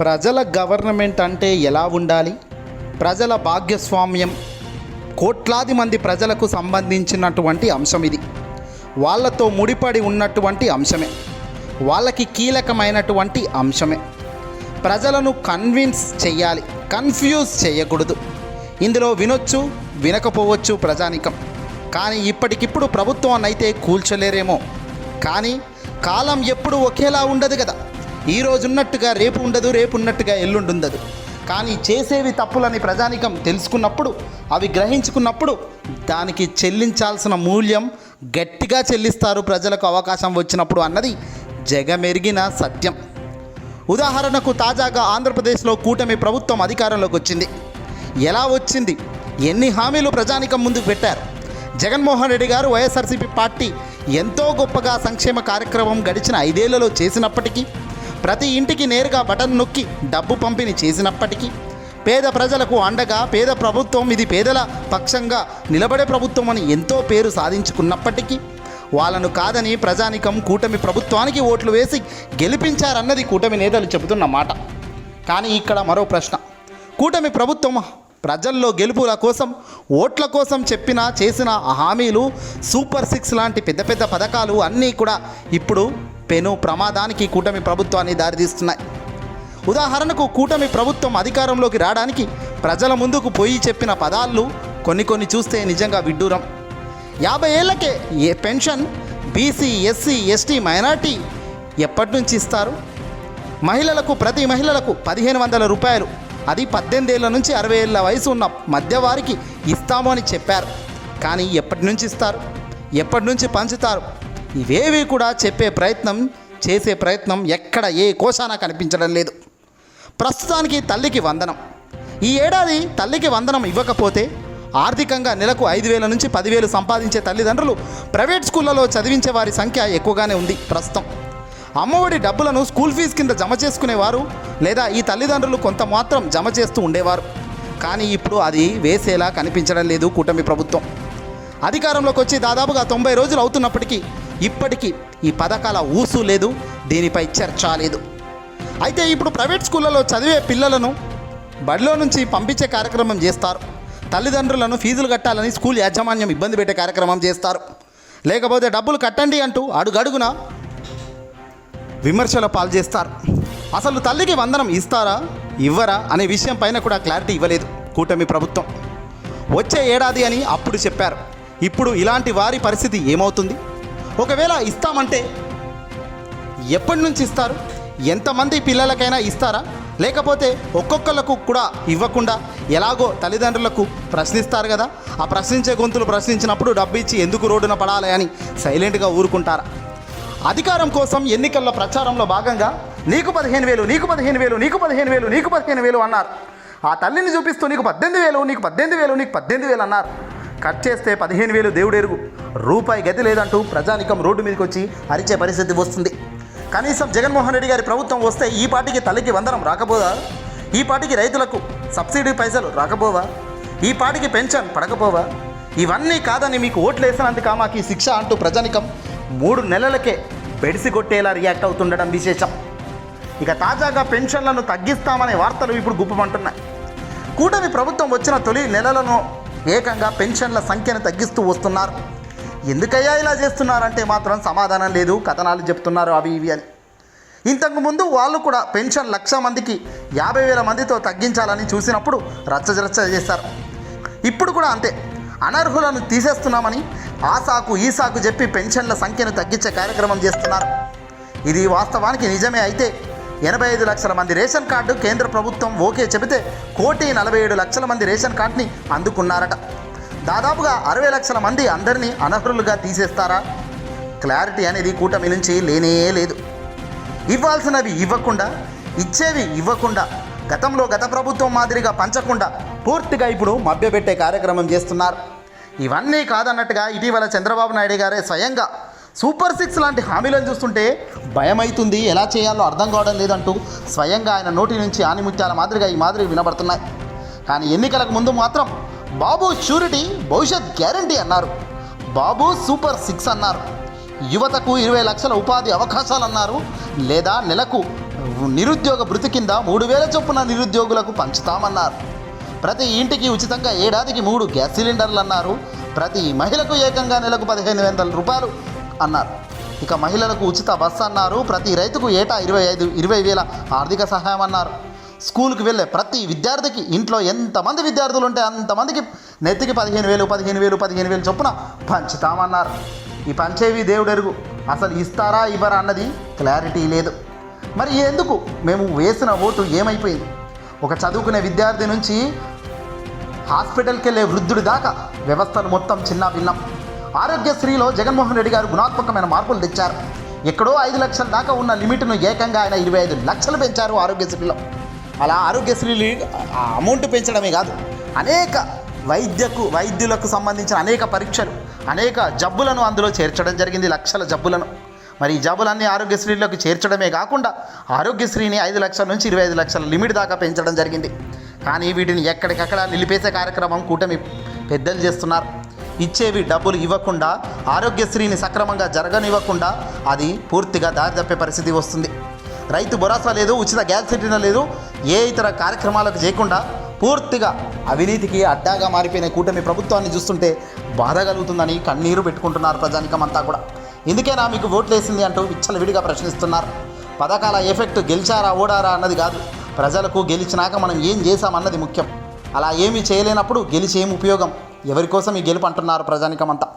ప్రజల గవర్నమెంట్ అంటే ఎలా ఉండాలి? ప్రజల భాగ్యస్వామ్యం కోట్లాది మంది ప్రజలకు సంబంధించినటువంటి అంశం ఇది. వాళ్ళతో ముడిపడి ఉన్నటువంటి అంశమే. వాళ్ళకి కీలకమైనటువంటి అంశమే. ప్రజలను కన్విన్స్ చేయాలి. కన్ఫ్యూజ్ చేయకూడదు. ఇందులో వినొచ్చు వినకపోవచ్చు ప్రజానికం. కానీ ఇప్పటికిప్పుడు ప్రభుత్వాన్ని అయితే కూల్చలేరేమో. కానీ కాలం ఎప్పుడు ఒకేలా ఉండదు కదా. ఈ రోజు ఉన్నట్టుగా రేపు ఉండదు రేపు ఉన్నట్టుగా ఎల్లుండి ఉండదు కానీ చేసేవి తప్పులని ప్రజానికం తెలుసుకున్నప్పుడు అవి గ్రహించుకున్నప్పుడు దానికి చెల్లించాల్సిన మూల్యం గట్టిగా చెల్లిస్తారు ప్రజలకు అవకాశం వచ్చినప్పుడు అన్నది జగమెరిగిన సత్యం. ఉదాహరణకు తాజాగా ఆంధ్రప్రదేశ్లో కూటమి ప్రభుత్వం అధికారంలోకి వచ్చింది. ఎలా వచ్చింది? ఎన్ని హామీలు ప్రజానికం ముందుకు పెట్టారు? జగన్మోహన్ రెడ్డి గారు వైఎస్ఆర్సీపీ పార్టీ ఎంతో గొప్పగా సంక్షేమ కార్యక్రమం గడిచిన ఐదేళ్ళలో చేసినప్పటికీ ప్రతి ఇంటికి నేరుగా బటన్ నొక్కి డబ్బు పంపిణీ చేసినప్పటికీ పేద ప్రజలకు అండగా పేద ప్రభుత్వం ఇది పేదల పక్షంగా నిలబడే ప్రభుత్వం అని ఎంతో పేరు సాధించుకున్నప్పటికీ వాళ్ళను కాదని ప్రజానికం కూటమి ప్రభుత్వానికి ఓట్లు వేసి గెలిపించారన్నది కూటమి నేతలు చెబుతున్న మాట. కానీ ఇక్కడ మరో ప్రశ్న. కూటమి ప్రభుత్వం ప్రజల్లో గెలుపుల కోసం ఓట్ల కోసం చెప్పిన చేసిన హామీలు సూపర్ సిక్స్ లాంటి పెద్ద పెద్ద పథకాలు అన్నీ కూడా ఇప్పుడు పెను ప్రమాదానికి కూటమి ప్రభుత్వాన్ని దారితీస్తున్నాయి. ఉదాహరణకు కూటమి ప్రభుత్వం అధికారంలోకి రావడానికి ప్రజల ముందుకు పోయి చెప్పిన పదాలు కొన్ని కొన్ని చూస్తే నిజంగా విడ్డూరం. యాభై ఏళ్ళకే ఏ pension BC SC ST minority ఎప్పటి నుంచి ఇస్తారు? మహిళలకు ప్రతి మహిళలకు పదిహేను వందల రూపాయలు. అది పద్దెనిమిదేళ్ళ నుంచి అరవై ఏళ్ళ వయసు ఉన్న మధ్యవారికి ఇస్తాము అని చెప్పారు. కానీ ఎప్పటి నుంచి ఇస్తారు? ఎప్పటి నుంచి పంచుతారు? ఇవేవి కూడా చెప్పే ప్రయత్నం చేసే ప్రయత్నం ఎక్కడ ఏ కోశాన కనిపించడం లేదు. ప్రస్తుతానికి తల్లికి వందనం. ఈ ఏడాది తల్లికి వందనం ఇవ్వకపోతే ఆర్థికంగా నెలకు ఐదు వేల నుంచి పదివేలు సంపాదించే తల్లిదండ్రులు ప్రైవేట్ స్కూళ్ళలో చదివించే వారి సంఖ్య ఎక్కువగానే ఉంది ప్రస్తుతం. అమ్మఒడి డబ్బులను స్కూల్ ఫీజు కింద జమ చేసుకునేవారు లేదా ఈ తల్లిదండ్రులు కొంత మాత్రం జమ చేస్తూ ఉండేవారు. కానీ ఇప్పుడు అది వేసేలా కనిపించడం లేదు కూటమి ప్రభుత్వం. అధికారంలోకి వచ్చి దాదాపుగా తొంభై రోజులు అవుతున్నప్పటికీ ఇప్పటికీ ఈ పథకాల ఊసు లేదు దీనిపై చర్చ లేదు. అయితే ఇప్పుడు ప్రైవేట్ స్కూళ్ళలో చదివే పిల్లలను బడిలో నుంచి పంపించే కార్యక్రమం చేస్తారు. తల్లిదండ్రులను ఫీజులు కట్టాలని స్కూల్ యాజమాన్యం ఇబ్బంది పెట్టే కార్యక్రమం చేస్తారు. లేకపోతే డబ్బులు కట్టండి అంటూ అడుగడుగున విమర్శల పాలు చేస్తారు. అసలు తల్లికి వందనం ఇస్తారా ఇవ్వరా అనే విషయం పైన కూడా క్లారిటీ ఇవ్వలేదు కూటమి ప్రభుత్వం. వచ్చే ఏడాది అని అప్పుడు చెప్పారు. ఇప్పుడు ఇలాంటి వారి పరిస్థితి ఏమవుతుంది? ఒకవేళ ఇస్తామంటే ఎప్పటి నుంచి ఇస్తారు? ఎంతమంది పిల్లలకైనా ఇస్తారా? లేకపోతే ఒక్కొక్కళ్ళకు కూడా ఇవ్వకుండా ఎలాగో తల్లిదండ్రులకు ప్రశ్నిస్తారు కదా? ఆ ప్రశ్నించే గొంతులు ప్రశ్నించినప్పుడు డబ్బు ఇచ్చి ఎందుకు రోడ్డున పడాలి అని సైలెంట్గా ఊరుకుంటారా? అధికారం కోసం ఎన్నికల్లో ప్రచారంలో భాగంగా నీకు పదిహేను వేలు నీకు పదిహేను వేలు నీకు పదిహేను వేలు నీకు పదిహేను వేలు అన్నారు. ఆ తల్లిని చూపిస్తూ నీకు పద్దెనిమిది వేలు నీకు పద్దెనిమిది వేలు నీకు పద్దెనిమిది వేలు అన్నారు. కట్ చేస్తే పదిహేను వేలు దేవుడెరుగు. రూపాయి గతి లేదంటూ ప్రజానికం రోడ్డు మీదకి వచ్చి అరిచే పరిస్థితి వస్తుంది. కనీసం జగన్మోహన్ రెడ్డి గారి ప్రభుత్వం వస్తే ఈ పాటికి తల్లికి వందనం రాకపోదా? ఈ పాటికి రైతులకు సబ్సిడీ పైసలు రాకపోవా? ఈ పాటికి పెన్షన్ పడకపోవా? ఇవన్నీ కాదని మీకు ఓట్లు వేసినందుక మాకు ఈ శిక్ష అంటూ ప్రజానికం మూడు నెలలకే బెడిసి కొట్టేలా రియాక్ట్ అవుతుండడం విశేషం. ఇక తాజాగా పెన్షన్లను తగ్గిస్తామనే వార్తలు ఇప్పుడు గుప్పమంటున్నాయి. కూటమి ప్రభుత్వం వచ్చిన తొలి నెలలను ఏకంగా పెన్షన్ల సంఖ్యను తగ్గిస్తూ వస్తున్నారు. ఎందుకయ్యా ఇలా చేస్తున్నారంటే మాత్రం సమాధానం లేదు. కథనాలు చెప్తున్నారు అవి ఇవి అని. ఇంతకు ముందు వాళ్ళు కూడా పెన్షన్ లక్ష మందికి యాభై వేల మందితో తగ్గించాలని చూసినప్పుడు రచ్చరచ్చ చేశారు. ఇప్పుడు కూడా అంతే. అనర్హులను తీసేస్తున్నామని ఆ సాకు ఈ సాకు చెప్పి పెన్షన్ల సంఖ్యను తగ్గించే కార్యక్రమం చేస్తున్నారు. ఇది వాస్తవానికి నిజమే అయితే ఎనభై ఐదు లక్షల మంది రేషన్ కార్డు కేంద్ర ప్రభుత్వం ఓకే చెబితే కోటి నలభై ఏడు లక్షల మంది రేషన్ కార్డుని అందుకున్నారట. దాదాపుగా అరవై లక్షల మంది అందరినీ అనర్హులుగా తీసేస్తారా? క్లారిటీ అనేది కూటమి నుంచి లేనే లేదు. ఇవ్వాల్సినవి ఇవ్వకుండా ఇచ్చేవి ఇవ్వకుండా గతంలో గత ప్రభుత్వం మాదిరిగా పంచకుండా పూర్తిగా ఇప్పుడు మభ్యపెట్టే కార్యక్రమం చేస్తున్నారు. ఇవన్నీ కాదన్నట్టుగా ఇటీవల చంద్రబాబు నాయుడు గారే స్వయంగా సూపర్ సిక్స్ లాంటి హామీలను చూస్తుంటే భయమైతుంది. ఎలా చేయాలో అర్థం కావడం లేదంటూ స్వయంగా ఆయన నోటి నుంచి ఆనిముత్యాల మాదిరిగా ఈ మాదిరి వినబడుతున్నాయి. కానీ ఎన్నికలకు ముందు మాత్రం బాబు షూరిటీ భవిష్యత్ గ్యారంటీ అన్నారు. బాబు సూపర్ సిక్స్ అన్నారు. యువతకు ఇరవై లక్షల ఉపాధి అవకాశాలు అన్నారు లేదా నెలకు నిరుద్యోగ భృతి కింద మూడు వేల చొప్పున నిరుద్యోగులకు పంచుతామన్నారు. ప్రతి ఇంటికి ఉచితంగా ఏడాదికి మూడు గ్యాస్ సిలిండర్లు అన్నారు ప్రతి మహిళకు ఏకంగా నెలకు పదిహేను వందల రూపాయలు అన్నారు. ఇక మహిళలకు ఉచిత బస్సు అన్నారు. ప్రతి రైతుకు ఏటా ఇరవై ఐదు ఇరవై వేల ఆర్థిక సహాయం అన్నారు. స్కూల్కి వెళ్ళే ప్రతి విద్యార్థికి ఇంట్లో ఎంతమంది విద్యార్థులు ఉంటే అంతమందికి నెత్తికి పదిహేను వేలు పదిహేను వేలు పదిహేను వేలు చొప్పున పంచుతామన్నారు. ఈ పంచేవి దేవుడు ఎరుగు అసలు ఇస్తారా ఇవ్వరా అన్నది క్లారిటీ లేదు. మరి ఎందుకు మేము వేసిన ఓటు ఏమైపోయింది? ఒక చదువుకునే విద్యార్థి నుంచి హాస్పిటల్కి వెళ్ళే వృద్ధుడి దాకా వ్యవస్థలు మొత్తం చిన్న భిన్నం ఆరోగ్యశ్రీలో జగన్మోహన్ రెడ్డి గారు గుణాత్మకమైన మార్పులు తెచ్చారు. ఎక్కడో ఐదు లక్షల దాకా ఉన్న లిమిట్ను ఏకంగా ఆయన ఇరవై ఐదు లక్షలు పెంచారు ఆరోగ్యశ్రీలో. అలా ఆరోగ్యశ్రీ అమౌంట్ పెంచడమే కాదు అనేక వైద్యకు వైద్యులకు సంబంధించిన అనేక పరీక్షలు అనేక జబ్బులను అందులో చేర్చడం జరిగింది లక్షల జబ్బులను. మరి ఈ జబ్బులన్నీ ఆరోగ్యశ్రీలోకి చేర్చడమే కాకుండా ఆరోగ్యశ్రీని ఐదు లక్షల నుంచి ఇరవై ఐదు లక్షల లిమిట్ దాకా పెంచడం జరిగింది. కానీ వీటిని ఎక్కడికక్కడ నిలిపేసే కార్యక్రమం కూటమి పెద్దలు చేస్తున్నారు. ఇచ్చేవి డబ్బులు ఇవ్వకుండా ఆరోగ్యశ్రీని సక్రమంగా జరగనివ్వకుండా అది పూర్తిగా దారి తప్పే పరిస్థితి వస్తుంది. రైతు భరోసా లేదు ఉచిత గ్యాస్ సిలిండర్ లేదు ఏ ఇతర కార్యక్రమాలకు చేయకుండా పూర్తిగా అవినీతికి అడ్డాగా మారిపోయిన కూటమి ప్రభుత్వాన్ని చూస్తుంటే బాధ కలుగుతుందని కన్నీరు పెట్టుకుంటున్నారు ప్రజానికమంతా కూడా. ఇందుకేనా మీకు ఓట్లు వేసింది అంటూ విచ్చలవిడిగా ప్రశ్నిస్తున్నారు. పథకాల ఎఫెక్ట్ గెలిచారా ఓడారా అన్నది కాదు. ప్రజలకు గెలిచినాక మనం ఏం చేశామన్నది ముఖ్యం. అలా ఏమీ చేయలేనప్పుడు గెలిచి ఏం ఉపయోగం? ఎవరి కోసం ఈ గెలుపు అంటున్నారు ప్రజానికమంతా?